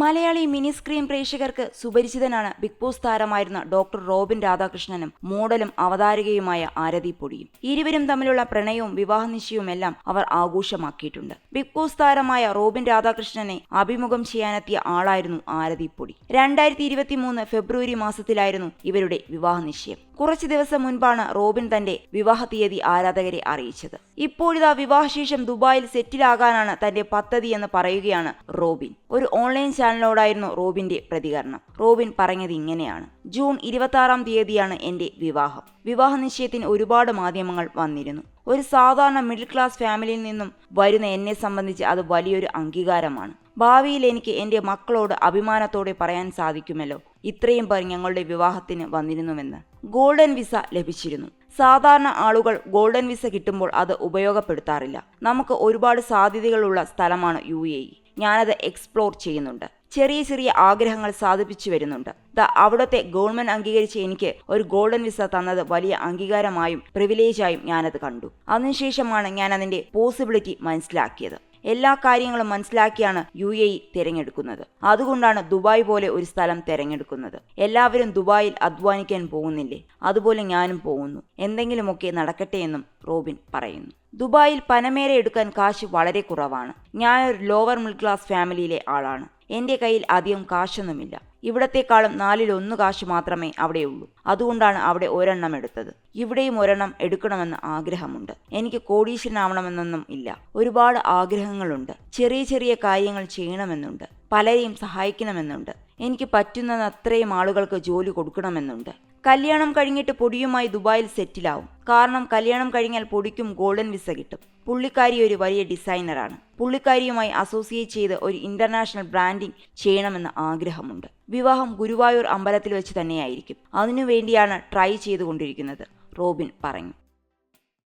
Malayali mini screen പ്രേക്ഷകർക്ക് സുപരിചിതനാണ് Bigg Boss താരമായിരുന്ന ഡോക്ടർ റോബിൻ രാധാകൃഷ്ണനും മോഡലും അവതാരകയുമായ ആരതി പൊടിയും. ഇരുവരും തമ്മിലുള്ള പ്രണയവും വിവാഹ നിശ്ചയവുമെല്ലാം അവർ ആഘോഷമാക്കിയിട്ടുണ്ട്. ബിഗ് ബോസ് താരമായ റോബിൻ രാധാകൃഷ്ണനെ അഭിമുഖം ചെയ്യാനെത്തിയ ആളായിരുന്നു ആരതി പൊടി. രണ്ടായിരത്തി ഇരുപത്തി മൂന്ന് ഫെബ്രുവരി മാസത്തിലായിരുന്നു ഇവരുടെ വിവാഹ നിശ്ചയം കുറച്ചു ദിവസം മുൻപാണ് റോബിൻ തന്റെ വിവാഹ തീയതി ആരാധകരെ അറിയിച്ചത്. ഇപ്പോഴിതാ വിവാഹശേഷം ദുബായിൽ സെറ്റിലാകാനാണ് തന്റെ പദ്ധതി എന്ന് പറയുകയാണ് റോബിൻ. ഒരു ഓൺലൈൻ ചാനലിനോടായിരുന്നു റോബിന്റെ പ്രതികരണം. റോബിൻ പറഞ്ഞത് ഇങ്ങനെയാണ്. ജൂൺ ഇരുപത്തി തീയതിയാണ് എന്റെ വിവാഹം. വിവാഹ നിശ്ചയത്തിന് ഒരുപാട് മാധ്യമങ്ങൾ വന്നിരുന്നു. ഒരു സാധാരണ മിഡിൽ ക്ലാസ് ഫാമിലിയിൽ നിന്നും വരുന്ന എന്നെ സംബന്ധിച്ച് അത് വലിയൊരു അംഗീകാരമാണ്. ഭാവിയിൽ എനിക്ക് എന്റെ മക്കളോട് അഭിമാനത്തോടെ പറയാൻ സാധിക്കുമല്ലോ. ഇത്രയും പേർ ഞങ്ങളുടെ വിവാഹത്തിന് വന്നിരുന്നുവെന്ന്. ഗോൾഡൻ വിസ ലഭിച്ചിരുന്നു. സാധാരണ ആളുകൾ ഗോൾഡൻ വിസ കിട്ടുമ്പോൾ അത് ഉപയോഗപ്പെടുത്താറില്ല. നമുക്ക് ഒരുപാട് സാധ്യതകളുള്ള സ്ഥലമാണ് യു എ ഞാനത് എക്സ്പ്ലോർ ചെയ്യുന്നുണ്ട്. ചെറിയ ചെറിയ ആഗ്രഹങ്ങൾ സാധിപ്പിച്ചു വരുന്നുണ്ട്. ദ അവിടുത്തെ ഗവൺമെന്റ് അംഗീകരിച്ച് എനിക്ക് ഒരു ഗോൾഡൻ വിസ തന്നത് വലിയ അംഗീകാരമായും പ്രിവിലേജായും ഞാനത് കണ്ടു. അതിനുശേഷമാണ് ഞാൻ അതിന്റെ പോസിബിലിറ്റി മനസ്സിലാക്കിയത്. എല്ലാ കാര്യങ്ങളും മനസ്സിലാക്കിയാണ് യു എ ഇ തിരഞ്ഞെടുക്കുന്നത്. അതുകൊണ്ടാണ് ദുബായ് പോലെ ഒരു സ്ഥലം തിരഞ്ഞെടുക്കുന്നത്. എല്ലാവരും ദുബായിൽ അധ്വാനിക്കാൻ പോകുന്നില്ലേ? അതുപോലെ ഞാനും പോകുന്നു. എന്തെങ്കിലുമൊക്കെ നടക്കട്ടെ എന്നും റോബിൻ പറയുന്നു. ദുബായിൽ പനമേര എടുക്കാൻ കാശ് വളരെ കുറവാണ്. ഞാനൊരു ലോവർ മിഡിൽ ക്ലാസ് ഫാമിലിയിലെ ആളാണ്. എന്റെ കയ്യിൽ അധികം കാശൊന്നുമില്ല. ഇവിടത്തെക്കാളും നാലിലൊന്ന് കാശ് മാത്രമേ അവിടെയുള്ളൂ. അതുകൊണ്ടാണ് അവിടെ ഒരെണ്ണം എടുത്തത്. ഇവിടെയും ഒരെണ്ണം എടുക്കണമെന്ന് ആഗ്രഹമുണ്ട്. എനിക്ക് കോടീശ്വരനാവണമെന്നൊന്നും ഇല്ല. ഒരുപാട് ആഗ്രഹങ്ങളുണ്ട്. ചെറിയ ചെറിയ കാര്യങ്ങൾ ചെയ്യണമെന്നുണ്ട്. പലരെയും സഹായിക്കണമെന്നുണ്ട്. എനിക്ക് പറ്റുന്നത് അത്രയും ആളുകൾക്ക് ജോലി കൊടുക്കണമെന്നുണ്ട്. കല്യാണം കഴിഞ്ഞിട്ട് പൊടിയുമായി ദുബായിൽ സെറ്റിലാവും. കാരണം കല്യാണം കഴിഞ്ഞാൽ പൊടിക്കും ഗോൾഡൻ വിസ കിട്ടും. പുള്ളിക്കാരി ഒരു വലിയ ഡിസൈനറാണ്. പുള്ളിക്കാരിയുമായി അസോസിയേറ്റ് ചെയ്ത് ഒരു ഇന്റർനാഷണൽ ബ്രാൻഡിംഗ് ചെയ്യണമെന്ന് ആഗ്രഹമുണ്ട്. വിവാഹം ഗുരുവായൂർ അമ്പലത്തിൽ വെച്ച് തന്നെയായിരിക്കും. അതിനുവേണ്ടിയാണ് ട്രൈ ചെയ്തുകൊണ്ടിരിക്കുന്നത് റോബിൻ പറഞ്ഞു.